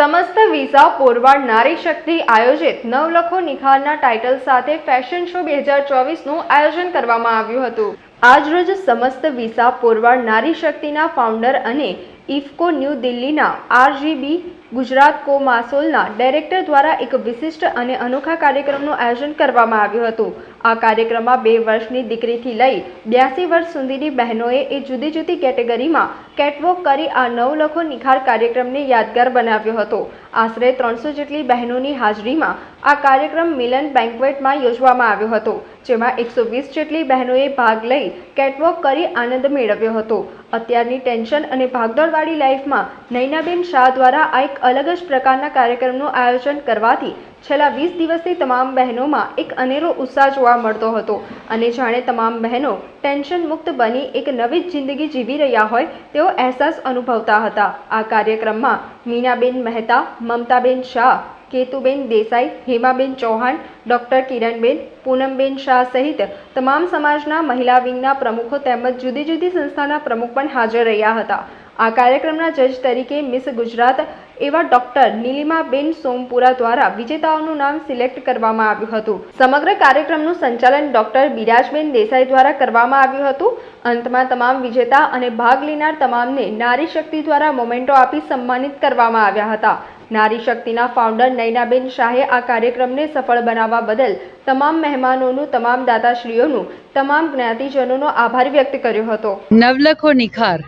સમસ્ત વિઝા પોરવાડ નારી શક્તિ આયોજિત નવલખો નિખારના ટાઇટલ સાથે ફેશન શો બે હજાર ચોવીસનું આયોજન કરવામાં આવ્યું હતું. આજરોજ સમસ્ત વિઝા પોરવાડ નારી શક્તિના ફાઉન્ડર અને ઇફકો ન્યૂ દિલ્હીના R G B Gujarat co માસોલના director દ્વારા એક વિશિષ્ટ અને અનોખા કાર્યક્રમનું આયોજન કરવામાં આવ્યું હતું. આ કાર્યક્રમમાં બે વર્ષની દીકરીથી લઈ બ્યાસી વર્ષ સુધીની બહેનોએ એ જુદી જુદી કેટેગરીમાં કેટવોક કરી આ નવ લખો નિખાર કાર્યક્રમને યાદગાર બનાવ્યો હતો. આશરે ત્રણસો જેટલી બહેનોની હાજરીમાં આ કાર્યક્રમ મિલન બેન્ક્વેટમાં યોજવામાં આવ્યો હતો, જેમાં એકસો વીસ જેટલી બહેનોએ ભાગ લઈ કેટવોક કરી આનંદ મેળવ્યો હતો. અત્યારની ટેન્શન અને ભાગદોડવાળી લાઈફમાં નૈનાબેન શાહ દ્વારા આ એક અલગ જ પ્રકારના કાર્યક્રમનું આયોજન કરવાથી છેલ્લા વીસ દિવસથી તમામ બહેનોમાં એક અનેરો ઉત્સાહ જોવા મળતો હતો. અને જાણે તમામ બહેનો ટેન્શન મુક્ત બની એક નવી જિંદગી જીવી રહ્યા હોય તેવો અહેસાસ અનુભવતા હતા. આ કાર્યક્રમમાં મીનાબેન મહેતા, મમતાબેન શાહ, કેતુબેન દેસાઈ, હેમાબેન ચૌહાણ, ડૉક્ટર કિરણબેન, પૂનમબેન શાહ સહિત તમામ સમાજના મહિલા વિંગના પ્રમુખો તેમજ જુદી જુદી સંસ્થાના પ્રમુખ પણ હાજર રહ્યા હતા. આ કાર્યક્રમના જજ તરીકે મિસ ગુજરાત એવા ડોક્ટર નીલિમાબેન સોમપુરા દ્વારા વિજેતાઓનું નામ સિલેક્ટ કરવામાં આવ્યું હતું. સમગ્ર કાર્યક્રમનું સંચાલન ડોક્ટર બિરાજબેન દેસાઈ દ્વારા કરવામાં આવ્યું હતું. અંતમાં તમામ વિજેતા અને ભાગ લેનાર તમામને નારી શક્તિ દ્વારા મોમેન્ટો આપી સન્માનિત કરવામાં આવ્યા હતા. નારી શક્તિના ફાઉન્ડર નૈનાબેન શાહે આ કાર્યક્રમને સફળ બનાવવા બદલ તમામ મહેમાનોનું, તમામ દાતાશ્રીઓનું, તમામ જ્ઞાતિજનોનો આભાર વ્યક્ત કર્યો હતો. નવલખો નિખાર.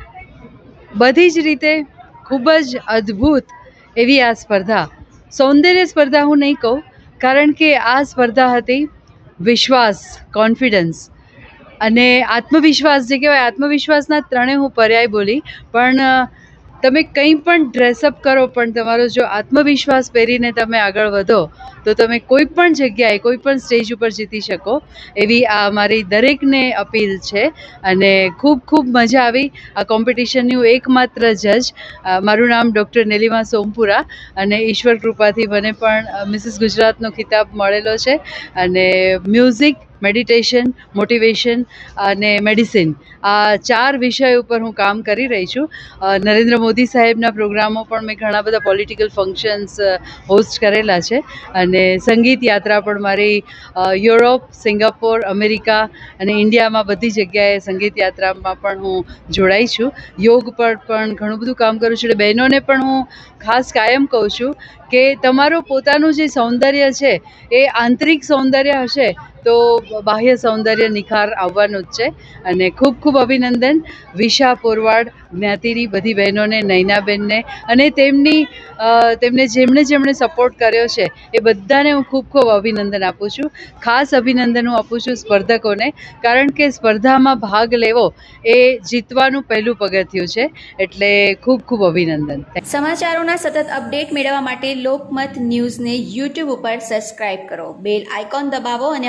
બધી જ રીતે ખૂબ જ અદ્ભુત એવી આ સ્પર્ધા. સૌંદર્ય સ્પર્ધા હું નહીં કહું, કારણ કે આ સ્પર્ધા હતી વિશ્વાસ, કોન્ફિડન્સ અને આત્મવિશ્વાસ જે કહેવાય, આત્મવિશ્વાસના ત્રણે હું પર્યાય બોલી, પણ તમે કંઈ પણ ડ્રેસઅપ કરો, પણ તમારો જો આત્મવિશ્વાસ પહેરીને તમે આગળ વધો, તો તમે કોઈ પણ જગ્યાએ, કોઈ પણ સ્ટેજ ઉપર જીતી શકો. એવી આ મારી દરેકને અપીલ છે અને ખૂબ ખૂબ મજા આવી. આ કોમ્પિટિશનની એકમાત્ર જજ મારું નામ ડૉક્ટર નિલિમા સોમપુરા અને ઈશ્વર કૃપાથી મને પણ મિસિસ ગુજરાતનો ખિતાબ મળેલો છે. અને મ્યુઝિક મેડિટેશન, મોટિવેશન અને મેડિસિન આ ચાર વિષય ઉપર હું કામ કરી રહી છું. નરેન્દ્ર મોદી સાહેબના પ્રોગ્રામો પણ મેં ઘણા બધા પોલિટિકલ ફંક્શન્સ હોસ્ટ કરેલા છે. અને સંગીત યાત્રા પણ મારી યુરોપ, સિંગાપોર, અમેરિકા અને ઇન્ડિયામાં બધી જગ્યાએ સંગીત યાત્રામાં પણ હું જોડાઈ છું. યોગ પર પણ ઘણું બધું કામ કરું છું. એટલે બહેનોને પણ હું ખાસ કાયમ કહું છું કે તમારું પોતાનું જે સૌંદર્ય છે એ આંતરિક સૌંદર્ય હશે તો બાહ્ય સૌંદર્ય નિખાર આવવાનું જ છે. અને ખૂબ ખૂબ અભિનંદન વિશા પોરવાડ, જ્ઞાતિની બધી બહેનોને, નૈનાબેનને અને તેમની તેમને જેમણે જેમણે સપોર્ટ કર્યો છે એ બધાને હું ખૂબ ખૂબ અભિનંદન આપું છું. ખાસ અભિનંદન હું આપું છું સ્પર્ધકોને, કારણ કે સ્પર્ધામાં ભાગ લેવો એ જીતવાનું પહેલું પગથિયું છે. એટલે ખૂબ ખૂબ અભિનંદન. સમાચારોના સતત અપડેટ મેળવવા માટે લોકમત ન્યૂઝને યુટ્યુબ ઉપર સબસ્ક્રાઇબ કરો. બેલ આઇકોન દબાવો અને